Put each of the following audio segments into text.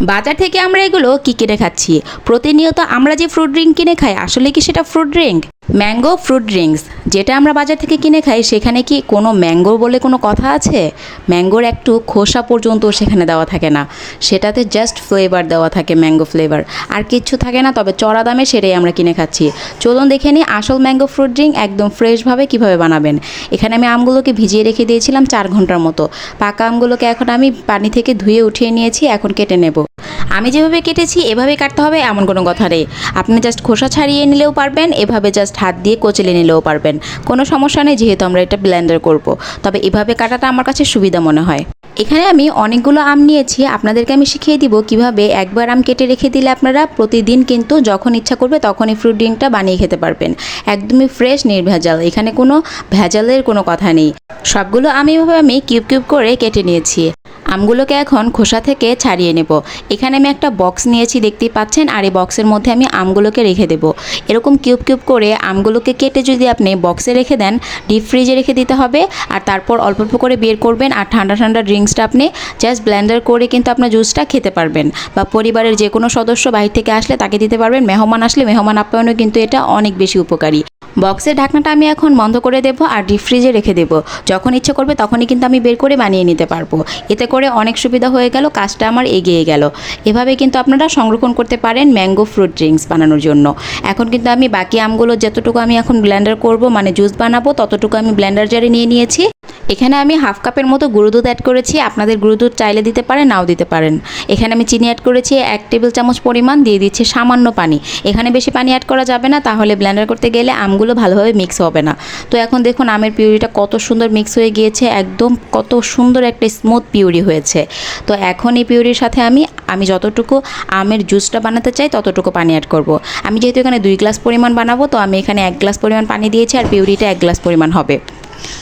বাজার থেকে আমরা এগুলো কী কিনে খাচ্ছি? প্রতিনিয়ত আমরা যে ফ্রুট ড্রিঙ্ক কিনে খাই, আসলে কি সেটা fruit drink mango fruit drinks যেটা আমরা বাজার থেকে কিনে খাই, সেখানে কি কোনো ম্যাঙ্গো বলে কোনো কথা আছে? ম্যাঙ্গোর একটু খোসা পর্যন্ত সেখানে দেওয়া থাকে না। সেটাতে জাস্ট ফ্লেভার দেওয়া থাকে ম্যাঙ্গো ফ্লেভার আর কিচ্ছু থাকে না, তবে চড়া দামে সেটাই আমরা কিনে খাচ্ছি। চলুন দেখে নিই আসল ম্যাঙ্গো ফ্রুট ড্রিঙ্ক একদম ফ্রেশভাবে কীভাবে বানাবেন। এখানে আমি আমগুলোকে ভিজিয়ে রেখে দিয়েছিলাম চার ঘণ্টার মতো। পাকা আমগুলোকে এখন আমি পানি থেকে ধুয়ে উঠিয়ে নিয়েছি, এখন কেটে নেব। আমি যেভাবে কেটেছি, এভাবে কাটতে হবে এমন কোনো কথা নেই। আপনি জাস্ট খোসা ছাড়িয়ে নিলেও পারবেন, এভাবে জাস্ট হাত দিয়ে কোচলে নিলেও পারবেন। কোনো সমস্যা নেই, যেহেতু আমরা এটা ব্লেন্ডার করব। তবে এভাবে কাটাটা আমার কাছে সুবিধা মনে হয়। এখানে আমি অনেকগুলো আম নিয়েছি, আপনাদেরকে আমি শিখিয়ে দিব কীভাবে একবার আম কেটে রেখে দিলে আপনারা প্রতিদিন কিন্তু যখন ইচ্ছা করবে তখনই ফ্রুট ড্রিঙ্কটা বানিয়ে খেতে পারবেন। একদমই ফ্রেশ নির্ভেজাল, এখানে কোনো ভেজালের কোনো কথা নেই। সবগুলো আমি এভাবে আমি কিউব কিউব করে কেটে নিয়েছি। আমগুলোকে এখন খোসা থেকে ছাড়িয়ে নেব। এখানে আমি একটা বক্স নিয়েছি, দেখতেই পাচ্ছেন? আর এই বক্সের মধ্যে আমি আমগুলোকে রেখে দেব। এরকম কিউব কিউব করে আমগুলোকে কেটে যদি আপনি বক্সে রেখে দেন, ডিপ ফ্রিজে রেখে দিতে হবে। আর তারপর অল্প অল্প করে বের করবেন আর ঠান্ডা ঠান্ডা ড্রিঙ্কসটা আপনি জাস্ট ব্লেন্ডার করে কিন্তু আপনার জুসটা খেতে পারবেন। বা পরিবারের যে কোনো সদস্য বাহির থেকে আসলে তাকে দিতে পারবেন। মেহমান আসলে মেহমান আপ্যায়নও কিন্তু এটা অনেক বেশি উপকারী। বক্সের ঢাকনাটা আমি এখন বন্ধ করে দেবো আর ডিপ ফ্রিজে রেখে দেব। যখন ইচ্ছে করবে তখনই কিন্তু আমি বের করে বানিয়ে নিতে পারব। এতে করে অনেক সুবিধা হয়ে গেল, কাজটা আমার এগিয়ে গেল। এভাবে কিন্তু আপনারা সংরক্ষণ করতে পারেন ম্যাঙ্গো ফ্রুট ড্রিঙ্কস বানানোর জন্য। এখন কিন্তু আমি বাকি আমগুলো যতটুকু আমি এখন ব্ল্যান্ডার করব মানে জুস বানাবো, ততটুকু আমি ব্ল্যান্ডার জারে নিয়ে নিয়েছি। এখানে আমি হাফ কাপের মতো গুঁড়ো দুধ অ্যাড করেছি। আপনাদের গুঁড়ো দুধ চাইলে দিতে পারেন, নাও দিতে পারেন। এখানে আমি চিনি অ্যাড করেছি, এক টেবিল চামচ পরিমাণ, দিয়ে দিচ্ছি সামান্য পানি। এখানে বেশি পানি অ্যাড করা যাবে না, তাহলে ব্লেন্ডার করতে গেলে আমগুলো ভালোভাবে মিক্স হবে না। তো এখন দেখুন, আমের পিউরিটা কত সুন্দর মিক্স হয়ে গিয়েছে, একদম কত সুন্দর একটা স্মুথ পিউরি হয়েছে। তো এখন এই পিউরির সাথে আমি আমি যতটুকু আমের জুসটা বানাতে চাই, ততটুকু পানি অ্যাড করব। আমি যেহেতু এখানে দুই গ্লাস পরিমাণ বানাবো, তো আমি এখানে এক গ্লাস পরিমাণ পানি দিয়েছি, আর পিউরিটা এক গ্লাস পরিমাণ হবে।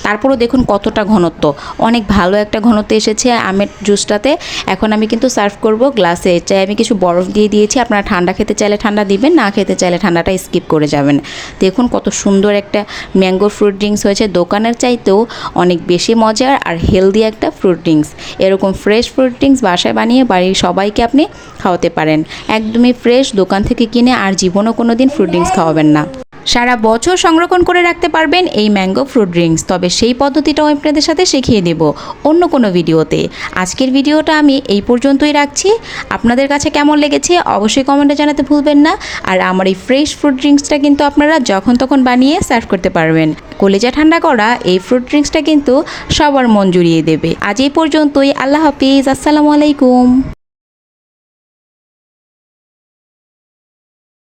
তারপরও দেখুন কতটা ঘনত্ব। অনেক ভালো একটা ঘনত্ব এসেছে আমের জুসটাতে। এখন আমি কিন্তু সার্ভ করব গ্লাসে। চাই আমি কিছু বরফ দিয়ে দিয়েছি। আপনারা ঠান্ডা খেতে চাইলে ঠান্ডা দিবেন, না খেতে চাইলে ঠান্ডাটা স্কিপ করে যাবেন। দেখুন কত সুন্দর একটা ম্যাঙ্গো ফ্রুট ড্রিঙ্কস হয়েছে। দোকানের চাইতেও অনেক বেশি মজার আর হেলদি একটা ফ্রুট ড্রিঙ্কস। এরকম ফ্রেশ ফ্রুট ড্রিঙ্কস বাসায় বানিয়ে বাড়ির সবাইকে আপনি খাওয়াতে পারেন। একদমই ফ্রেশ দোকান থেকে কিনে আর জীবনও কোনো দিন ফ্রুট ড্রিঙ্কস খাওয়াবেন না। সারা বছর সংরক্ষণ করে রাখতে পারবেন এই ম্যাঙ্গো ফ্রুট ড্রিঙ্কস। তবে সেই পদ্ধতিটাও আপনাদের সাথে শিখিয়ে দেব অন্য কোনো ভিডিওতে। আজকের ভিডিওটা আমি এই পর্যন্তই রাখছি। আপনাদের কাছে কেমন লেগেছে অবশ্যই কমেন্টে জানাতে ভুলবেন না। আর আমার এই ফ্রেশ ফ্রুট ড্রিঙ্কসটা কিন্তু আপনারা যখন তখন বানিয়ে সার্ভ করতে পারবেন। কলেজা ঠান্ডা করা এই ফ্রুট ড্রিঙ্কসটা কিন্তু সবার মন জুড়িয়ে দেবে। আজ এই পর্যন্তই। আল্লাহ হাফিজ। আসসালামু আলাইকুম।